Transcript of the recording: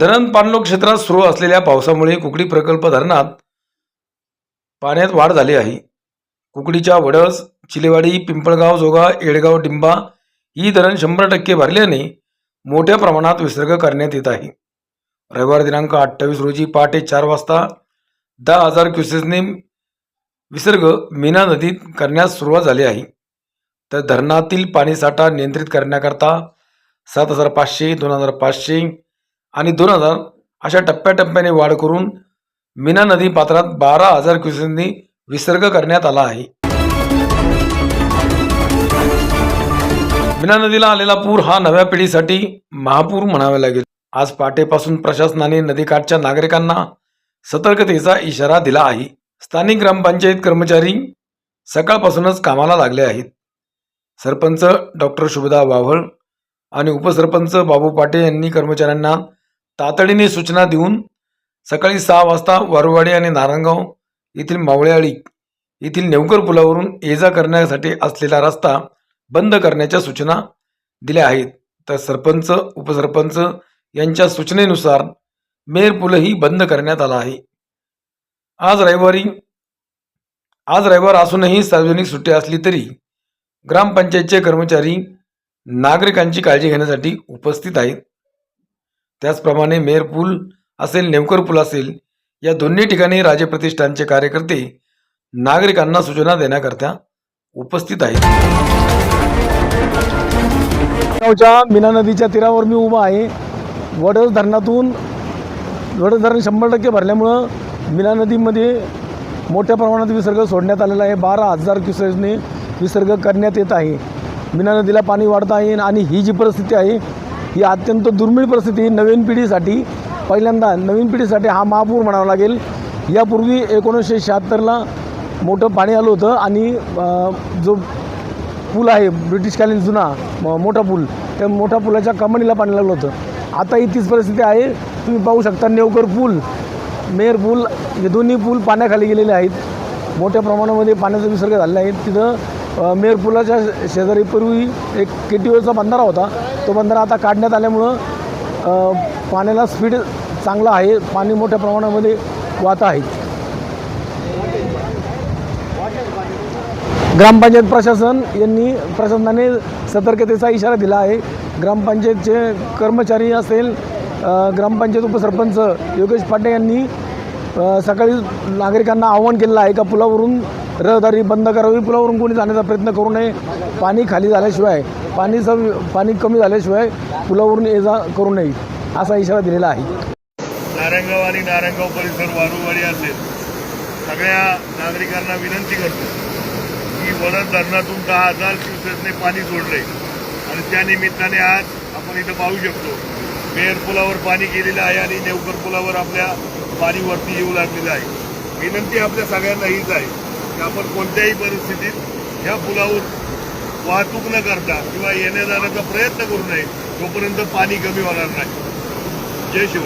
धरण पाणलो क्षेत्रात सुरू असलेल्या पावसामुळे कुकडी प्रकल्प धरणात पाण्यात वाढ झाली आहे. कुकडीच्या वडस चिलेवाडी पिंपळगाव जोगा येडगाव डिंबा ही धरण शंभर टक्के भरल्याने मोठ्या प्रमाणात विसर्ग करण्यात येत आहे. रविवार दिनांक अठ्ठावीस रोजी पहाटे चार वाजता दहा हजार क्युसेसने विसर्ग मीना नदीत करण्यास सुरुवात झाली आहे. तर धरणातील पाणीसाठा नियंत्रित करण्याकरता सात हजार पाचशे दोन हजार पाचशे आणि दोन हजार अशा टप्प्याटप्प्याने वाढ करून मीना नदी पात्रात बारा हजार क्युसेसनी विसर्ग करण्यात आला आहे. मीना नदीला आलेला पूर हा नव्या पिढीसाठी महापूर म्हणावा लागेल. आज पहाटेपासून प्रशासनाने नदीकाठच्या नागरिकांना सतर्कतेचा इशारा दिला आहे. स्थानिक ग्रामपंचायत कर्मचारी सकाळपासूनच कामाला लागले आहेत. सरपंच डॉक्टर शुभदा वाव्हळ आणि उपसरपंच बाबू पाटे यांनी कर्मचाऱ्यांना तातडीने सूचना देऊन सकाळी सहा वाजता वारुवाडी आणि नारायणगाव येथील मावळेआळी येथील नेवकर पुलावरून ये जा करण्यासाठी असलेला रस्ता बंद करण्याच्या सूचना दिल्या आहेत. तर सरपंच उपसरपंच यांच्या सूचनेनुसार मेर पुलही बंद करण्यात आला आहे. आज रविवारी आज रविवार असूनही सार्वजनिक सुट्टी असली तरी ग्रामपंचायतचे कर्मचारी नागरिकांची काळजी घेण्यासाठी उपस्थित आहेत. त्याचप्रमाणे मेर पूल असेल नेवकर पूल असेल या दोन्ही ठिकाणी राजे प्रतिष्ठानचे कार्यकर्ते नागरिकांना सूचना देण्याकरता उपस्थित आहेत. गावच्या मीना नदीच्या तीरावर मी उभा आहे. वडस धरणातून वडस धरण शंभर टक्के भरल्यामुळं मीना नदीमध्ये मोठ्या प्रमाणात विसर्ग सोडण्यात आलेला आहे. बारा हजार क्युसेसने विसर्ग करण्यात येत आहे. मीना नदीला पाणी वाढत आहे आणि ही जी परिस्थिती आहे ही अत्यंत दुर्मिळ परिस्थिती नवीन पिढीसाठी पहिल्यांदा नवीन पिढीसाठी हा महापूर म्हणावा लागेल. यापूर्वी एकोणीसशे शहात्तरला मोठं पाणी आलं होतं आणि जो पूल आहे ब्रिटिशकालीन जुना म- मोठा पूल त्या मोठ्या पुलाच्या कमानीला पाणी लागलं होतं. आता ही तीच परिस्थिती आहे. तुम्ही पाहू शकता नेवकर पूल मेर पूल हे दोन्ही पूल पाण्याखाली गेलेले आहेत. मोठ्या प्रमाणामध्ये पाण्याचा विसर्ग झालेला आहे. तिथं मेर पुलाच्या शेजारी पूर्वी एक के टी ओचा बंधारा होता. तो बंधारा आता काढण्यात आल्यामुळं पाण्याला स्पीड चांगला आहे. पाणी मोठ्या प्रमाणामध्ये वाहत आहे. ग्रामपंचायत प्रशासन यांनी प्रशासनाने सतर्कतेचा इशारा दिला आहे. ग्रामपंचायतचे कर्मचारी असेल ग्रामपंचायत उपसरपंच योगेश पाटे यांनी सकाळी नागरिकांना आवाहन केलेलं आहे का पुलावरून रहदारी बंद करावी. पुलावरून कोणी जाण्याचा प्रयत्न करू नये. पाणी खाली झाल्याशिवाय पाणीचा पाणी कमी झाल्याशिवाय पुलावरून ये जा करू नये असा इशारा दिलेला आहे. नारायणगाव आणि नारायणगाव परिसर वारुवाडी असेल. सगळ्या नागरिकांना विनंती करतो की वरद धरणातून दहा हजार क्युसेसने पाणी सोडले. आणि त्या निमित्ताने आज आपण इथं पाहू शकतो मेयर पुलावर पाणी गेलेलं आहे आणि नेवकर पुलावर आपल्या पाणीवरती येऊ लागलेलं आहे. विनंती आपल्या सगळ्यांना हीच आहे. की आपण कोणत्याही परिस्थितीत या पुलावर वाहतूक न करता किंवा येण्या जाण्याचा प्रयत्न करू नये तोपर्यंत पाणी कमी होणार नाही. जय शिव